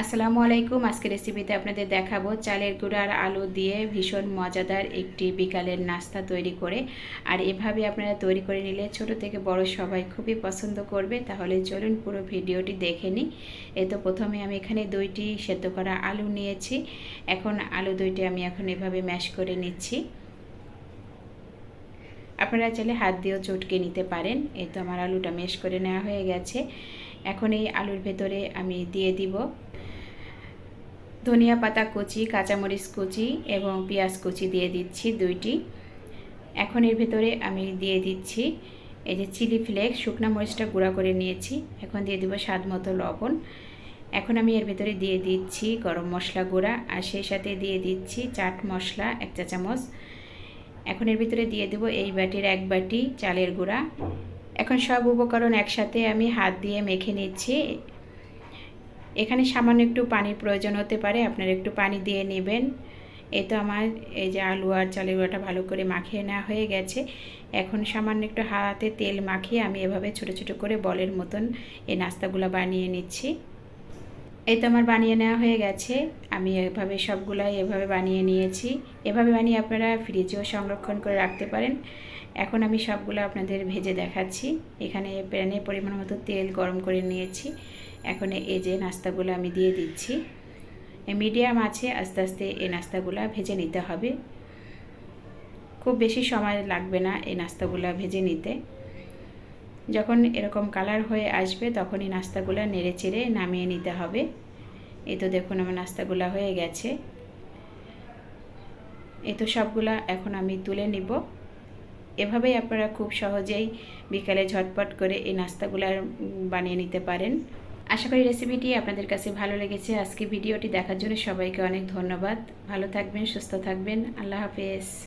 আসসালামু আলাইকুম। আজকে রেসিপিতে আপনাদের দেখাবো চালের গুঁড়া আর আলু দিয়ে ভীষণ মজাদার একটি বিকালের নাস্তা তৈরি করে। আর এভাবে আপনারা তৈরি করে নিলে ছোট থেকে বড় সবাই খুবই পছন্দ করবে। তাহলে চলুন পুরো ভিডিওটি দেখে নিই। এ তো প্রথমে আমি এখানে দুইটি সেদ্ধ করা আলু নিয়েছি। এখন আলু দুইটি আমি এখন এভাবে ম্যাশ করে নিচ্ছি। আপনারা চাইলে হাত দিয়েও চটকে নিতে পারেন। এই তো আমার আলুটা মেশ করে নেওয়া হয়ে গেছে। এখন এই আলুর ভেতরে আমি দিয়ে দিব ধনিয়া পাতা কুচি, কাঁচামরিচ কুচি এবং পেঁয়াজ কুচি দিয়ে দিচ্ছি দুইটি। এখন এর ভেতরে আমি দিয়ে দিচ্ছি এই যে চিলি ফ্লেক্স, শুকনো মরিচটা গুঁড়া করে নিয়েছি। এখন দিয়ে দিব স্বাদ মতো লবণ। এখন আমি এর ভেতরে দিয়ে দিচ্ছি গরম মশলা গুঁড়া আর সেই সাথে দিয়ে দিচ্ছি চাট মশলা এক চা চামচ। এখন এর ভিতরে দিয়ে দেবো এই বাটির এক বাটি চালের গুঁড়া। এখন সব উপকরণ একসাথে আমি হাত দিয়ে মেখে নিচ্ছি। এখানে সামান্য একটু পানির প্রয়োজন হতে পারে, আপনারা একটু পানি দিয়ে নেবেন। এই তো আমার, এই যে আলু আর চালের গুঁড়াটা ভালো করে মাখিয়ে নেওয়া হয়ে গেছে। এখন সামান্য একটু হাতে তেল মাখিয়ে আমি এভাবে ছোট ছোট করে বলের মতন এই নাস্তাগুলো বানিয়ে নিচ্ছি। এই তো আমার বানিয়ে নেওয়া হয়ে গেছে। আমি এভাবে সবগুলাই এভাবে বানিয়ে নিয়েছি। এভাবে বানিয়ে আপনারা ফ্রিজেও সংরক্ষণ করে রাখতে পারেন। এখন আমি সবগুলো আপনাদের ভেজে দেখাচ্ছি। এখানে প্যানে পরিমাণ মতো তেল গরম করে নিয়েছি। এখন এই যে নাস্তাগুলো আমি দিয়ে দিচ্ছি। মিডিয়াম আছে, আস্তে আস্তে এই নাস্তাগুলো ভেজে নিতে হবে। খুব বেশি সময় লাগবে না এই নাস্তাগুলো ভেজে নিতে। যখন এরকম কালার হয়ে আসবে তখনই নাস্তাগুলো নেড়ে চেড়ে নামিয়ে নিতে হবে। এই তো দেখুন আমার নাস্তাগুলো হয়ে গেছে। এই তো সবগুলা এখন আমি তুলে নিব। এভাবেই আপনারা খুব সহজেই বিকালে ঝটপট করে এই নাস্তাগুলো বানিয়ে নিতে পারেন। আশা করি রেসিপিটি আপনাদের কাছে ভালো লেগেছে। আজকে ভিডিওটি দেখার জন্য সবাইকে অনেক ধন্যবাদ। ভালো থাকবেন, সুস্থ থাকবেন। আল্লাহ হাফেজ।